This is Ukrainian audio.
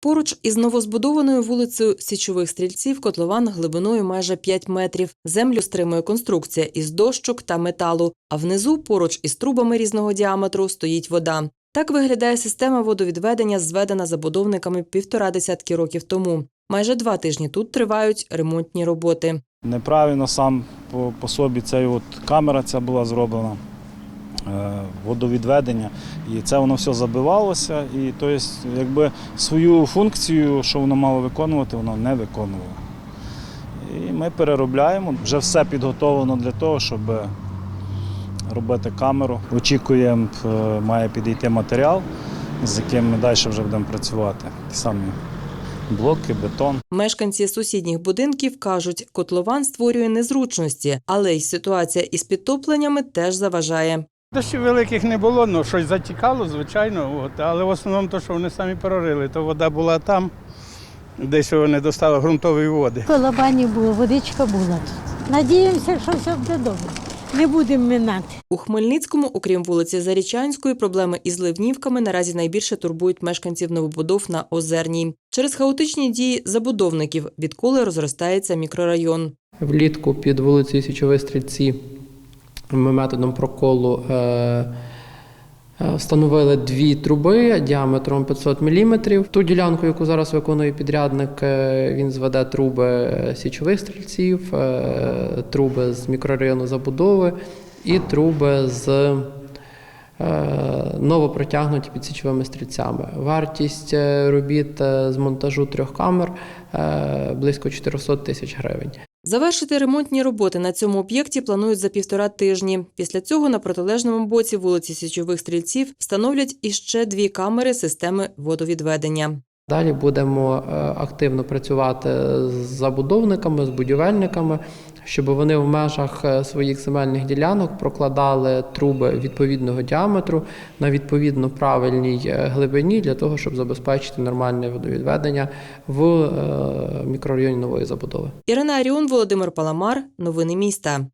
Поруч із новозбудованою вулицею Січових стрільців котлован глибиною майже 5 метрів. Землю стримує конструкція із дощок та металу, а внизу, поруч із трубами різного діаметру, стоїть вода. Так виглядає система водовідведення, зведена забудовниками півтора десятки років тому. Майже два тижні тут тривають ремонтні роботи. Неправильно сам по, собі цей от камера ця була зроблена, водовідведення, і це воно все забивалося. І тобто, якби свою функцію, що воно мало виконувати, воно не виконувало. І ми переробляємо. Вже все підготовлено для того, щоб робити камеру. Очікуємо, е, має підійти матеріал, з яким ми далі вже будемо працювати. Ті самі блоки, бетон. Мешканці сусідніх будинків кажуть, котлован створює незручності, але й ситуація із підтопленнями теж заважає. Дощів великих не було, ну щось затікало, звичайно. От. Але в основному те, що вони самі прорили, то вода була там, десь вони достали ґрунтової води. Колобані було, водичка була тут. Надіємося, що все буде добре. Не будемо минати. У Хмельницькому, окрім вулиці Зарічанської, проблеми із ливнівками наразі найбільше турбують мешканців новобудов на Озерній. Через хаотичні дії забудовників, відколи розростається мікрорайон. Влітку під вулицею Січові Стрільці ми методом проколу е, е, встановили дві труби діаметром 500 мм. Ту ділянку, яку зараз виконує підрядник, е, він зведе труби січових стрільців, труби з мікрорайону забудови і труби з новопротягнуті під січовими стрільцями. Вартість робіт з монтажу трьох камер близько 400 тисяч гривень. Завершити ремонтні роботи на цьому об'єкті планують за півтора тижні. Після цього на протилежному боці вулиці Січових стрільців встановлять іще дві камери системи водовідведення. Далі будемо е, активно працювати з забудовниками, з будівельниками, щоб вони в межах е, своїх земельних ділянок прокладали труби відповідного діаметру на відповідно правильній е, глибині для того, щоб забезпечити нормальне водовідведення в е, мікрорайоні нової забудови. Ірина Аріон, Володимир Паламар. Новини міста.